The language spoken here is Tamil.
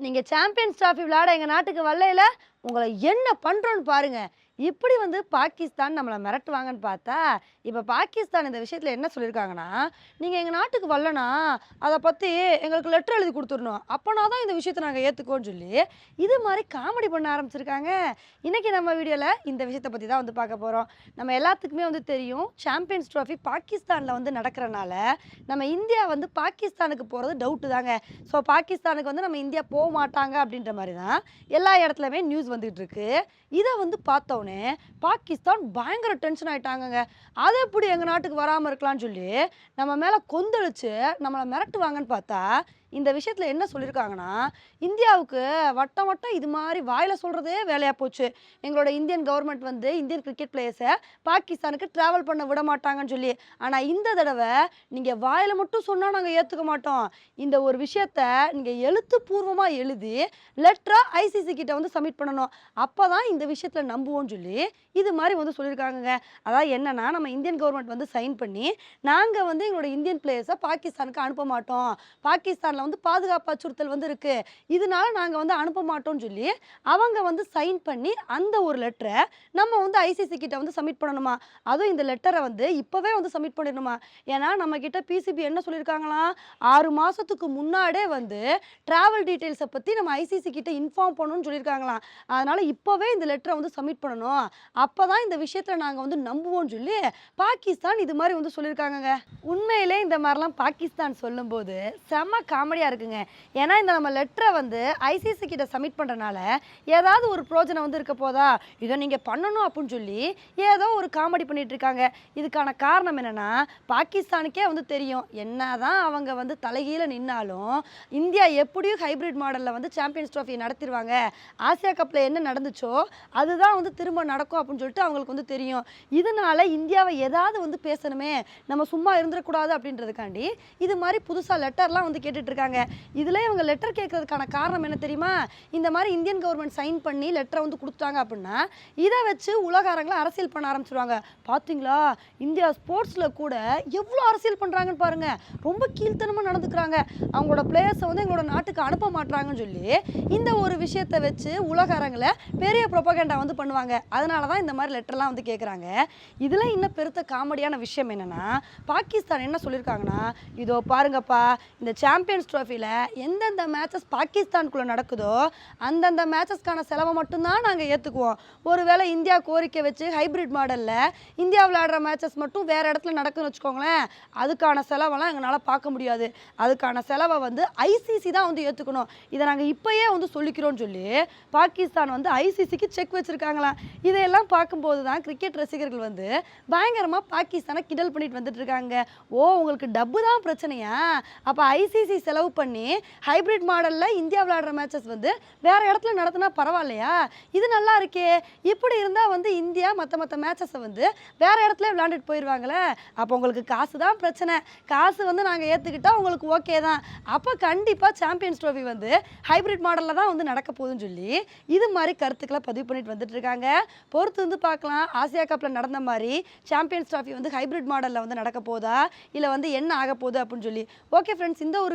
நீங்கள் சாம்பியன்ஸ் டிராஃபி விளையாட எங்கள் நாட்டுக்கு வரலையில? உங்களை என்ன பண்ணுறோன்னு பாருங்க. இப்படி வந்து பாகிஸ்தான் நம்மளை மிரட்டுவாங்கன்னு பார்த்தா இப்போ பாகிஸ்தான் இந்த விஷயத்தில் என்ன சொல்லியிருக்காங்கன்னா நீங்கள் எங்கள் நாட்டுக்கு வரலனா அதை பற்றி எங்களுக்கு லெட்டர் எழுதி கொடுத்துடணும். அப்போனா தான் இந்த விஷயத்தை நாங்கள் ஏற்றுக்கோன்னு சொல்லி இது மாதிரி காமெடி பண்ண ஆரம்பிச்சிருக்காங்க. இன்றைக்கி நம்ம வீடியோவில் இந்த விஷயத்தை பற்றி தான் வந்து பார்க்க போகிறோம் நம்ம எல்லாத்துக்குமே வந்து தெரியும் சாம்பியன்ஸ் ட்ராஃபி பாகிஸ்தானில் வந்து நடக்கிறனால நம்ம இந்தியா வந்து பாகிஸ்தானுக்கு போகிறது டவுட்டு தாங்க. ஸோ பாகிஸ்தானுக்கு வந்து நம்ம இந்தியா போக மாட்டாங்க அப்படின்ற மாதிரி தான் எல்லா இடத்துலையுமே நியூஸ் வந்துகிட்டு இருக்கு இதை வந்து பார்த்தோன்னே பாகிஸ்தான் பயங்கர டென்ஷன் ஆயிட்டாங்கங்க. அது எப்படி எங்கள் நாட்டுக்கு வராமல் இருக்கலாம்னு சொல்லி நம்ம மேலே கொந்தளிச்சு நம்மளை மிரட்டுவாங்கன்னு பார்த்தா இந்த விஷயத்தில் என்ன சொல்லியிருக்காங்கன்னா இந்தியாவுக்கு வட்டம் வட்டம் இது மாதிரி வாயில் சொல்கிறதே வேலையாக போச்சு. எங்களோட இந்தியன் கவர்மெண்ட் வந்து இந்தியன் கிரிக்கெட் பிளேயர்ஸை பாகிஸ்தானுக்கு ட்ராவல் பண்ண விட மாட்டாங்கன்னு சொல்லி ஆனால் இந்த தடவை நீங்கள் வாயில் மட்டும் சொன்னால் நாங்கள் ஏற்றுக்க மாட்டோம். இந்த ஒரு விஷயத்த நீங்கள் எழுத்துப்பூர்வமாக எழுதி லெட்டராக ஐசிசி கிட்ட வந்து சப்மிட் பண்ணணும். அப்போ தான் இந்த விஷயத்தில் நம்புவோம்னு சொல்லி இது மாதிரி வந்து சொல்லியிருக்காங்கங்க அதாவது என்னென்னா நம்ம இந்தியன் கவர்மெண்ட் வந்து சைன் பண்ணி நாங்கள் வந்து எங்களோட இந்தியன் பிளேயர்ஸை பாகிஸ்தானுக்கு அனுப்ப மாட்டோம். பாகிஸ்தானில் வந்து பாதுகாப்பு அச்சுறுத்தல் வந்து இருக்குது இதனால நாங்கள் வந்து அனுப்ப மாட்டோம்னு சொல்லி அவங்க வந்து சைன் பண்ணி அந்த ஒரு லெட்டரை நம்ம வந்து ஐசிசி கிட்ட வந்து சப்மிட் பண்ணணுமா? அதுவும் இந்த லெட்டரை வந்து இப்போவே வந்து சப்மிட் பண்ணிடணுமா? ஏன்னா நம்ம கிட்ட பிசிபி என்ன சொல்லியிருக்காங்களாம் ஆறு மாதத்துக்கு முன்னாடியே வந்து ட்ராவல் டீட்டெயில்ஸை பற்றி நம்ம ஐசிசி கிட்ட இன்ஃபார்ம் பண்ணணும்னு சொல்லியிருக்காங்களாம் அதனால் இப்போவே இந்த லெட்டரை வந்து சப்மிட் பண்ணணும். அப்போ தான் இந்த விஷயத்தில் நாங்கள் வந்து நம்புவோம்னு சொல்லி பாகிஸ்தான் இது மாதிரி வந்து சொல்லியிருக்காங்கங்க உண்மையிலே இந்த மாதிரிலாம் பாகிஸ்தான் சொல்லும்போது செம காம காமெடியாக இருக்குங்க. ஏன்னா இந்த நம்ம லெட்டரை வந்து ஐசிசி கிட்ட சப்மிட் பண்ணுறனால ஏதாவது ஒரு ப்ரோஜனம் வந்து இருக்க போதா? இதை நீங்கள் பண்ணணும் அப்படின்னு சொல்லி ஏதோ ஒரு காமெடி பண்ணிகிட்டு இருக்காங்க. இதுக்கான காரணம் என்னென்னா பாகிஸ்தானுக்கே வந்து தெரியும். என்ன தான் அவங்க வந்து தலைகீழ நின்னாலும் இந்தியா எப்படியும் ஹைபிரிட் மாடலில் வந்து சாம்பியன்ஸ் ட்ராஃபி நடத்திடுவாங்க ஆசியா கப்பில் என்ன நடந்துச்சோ அதுதான் வந்து திரும்ப நடக்கும் அப்படின்னு சொல்லிட்டு அவங்களுக்கு வந்து தெரியும். இதனால இந்தியாவை ஏதாவது வந்து பேசணுமே. நம்ம சும்மா இருந்துடக்கூடாது அப்படின்றதுக்காண்டி இது மாதிரி புதுசாக லெட்டர்லாம் வந்து கேட்டுட்டு இருக்காங்க இதில் இவங்க லெட்டர் கேட்கறதுக்கான காரணம் என்ன தெரியுமா? இந்த மாதிரி இந்தியன் கவர்மெண்ட் சைன் பண்ணி லெட்டரை வந்து கொடுத்தாங்க அப்படின்னா இதை வச்சு உலகாரங்களை அரசியல் பண்ண ஆரம்பிச்சிருவாங்க. பார்த்தீங்களா இந்தியா ஸ்போர்ட்ஸில் கூட எவ்வளோ அரசியல் பண்ணுறாங்கன்னு பாருங்க. ரொம்ப கீழ்த்தனமாக நடந்துக்கிறாங்க. அவங்களோட பிளேயர்ஸை வந்து எங்களோட நாட்டுக்கு அனுப்ப மாட்டாங்கன்னு சொல்லி இந்த ஒரு விஷயத்தை வச்சு உலகாரங்களை பெரிய ப்ரொபகேண்டா வந்து பண்ணுவாங்க. அதனால தான் இந்த மாதிரி லெட்டர்லாம் வந்து கேட்குறாங்க. இதில் இன்னும் பெருத்த காமெடியான விஷயம் என்னன்னா பாகிஸ்தான் என்ன சொல்லியிருக்காங்கன்னா இதோ பாருங்கப்பா இந்த சாம்பியன்ஸ் ட்ராஃபியில் எந்தெந்த மேட்சஸ் பாகிஸ்தானுக்குள்ளே நடக்குதோ அந்தந்த மேட்சஸ்க்கான செலவை மட்டும்தான் நாங்கள் ஏற்றுக்குவோம் ஒருவேளை இந்தியா கோரிக்கை வச்சு ஹைபிரிட் மாடலில் இந்தியா விளையாடுற மேட்சஸ் மட்டும் வேறு இடத்துல நடக்குன்னு வச்சுக்கோங்களேன் அதுக்கான செலவெல்லாம் எங்களால் பார்க்க முடியாது. அதுக்கான செலவை வந்து ஐசிசி தான் வந்து ஏற்றுக்கணும் இதை நாங்கள் இப்போயே வந்து சொல்லிக்கிறோன்னு சொல்லி பாகிஸ்தான் வந்து ஐசிசிக்கு செக் வச்சுருக்காங்களாம். இதையெல்லாம் பார்க்கும்போது தான் கிரிக்கெட் ரசிகர்கள் வந்து பயங்கரமாக பாகிஸ்தானை கிண்டல் பண்ணிட்டு வந்துட்டு இருக்காங்க. ஓ உங்களுக்கு டப்பு தான் பிரச்சனையா? அப்போ ஐசிசி செலவு பண்ணி ஹைபிரிட் மாடலில் இந்தியா விளையாடுற மேட்சஸ் வந்து வேறு இடத்துல நடத்தினா பரவாயில்லையா? இது நல்லா இருக்கே. இப்படி இருந்தால் வந்து இந்தியா மற்ற மற்ற மேட்சஸை வந்து வேறு இடத்துல விளையாண்டுட்டு போயிடுவாங்களே அப்போ உங்களுக்கு காசு தான் பிரச்சனை. காசு வந்து நாங்கள் ஏற்றுக்கிட்டால் உங்களுக்கு ஓகே தான். அப்போ கண்டிப்பாக சாம்பியன்ஸ் ட்ரோஃபி வந்து ஹைபிரிட் மாடலில் தான் வந்து நடக்க போகுதுன்னு சொல்லி இது மாதிரி கருத்துக்களை பதிவு பண்ணிட்டு வந்துட்டு இருக்காங்க. பொறுத்து வந்து பார்க்கலாம். ஆசியா கப்பில் நடந்த மாதிரி சாம்பியன்ஸ் ட்ராஃபி வந்து ஹைபிரிட் மாடலில் வந்து நடக்க போதா? இல்லை வந்து என்ன ஆக போகுது அப்படின்னு சொல்லி. ஓகே ஃப்ரெண்ட்ஸ் இந்த ஒரு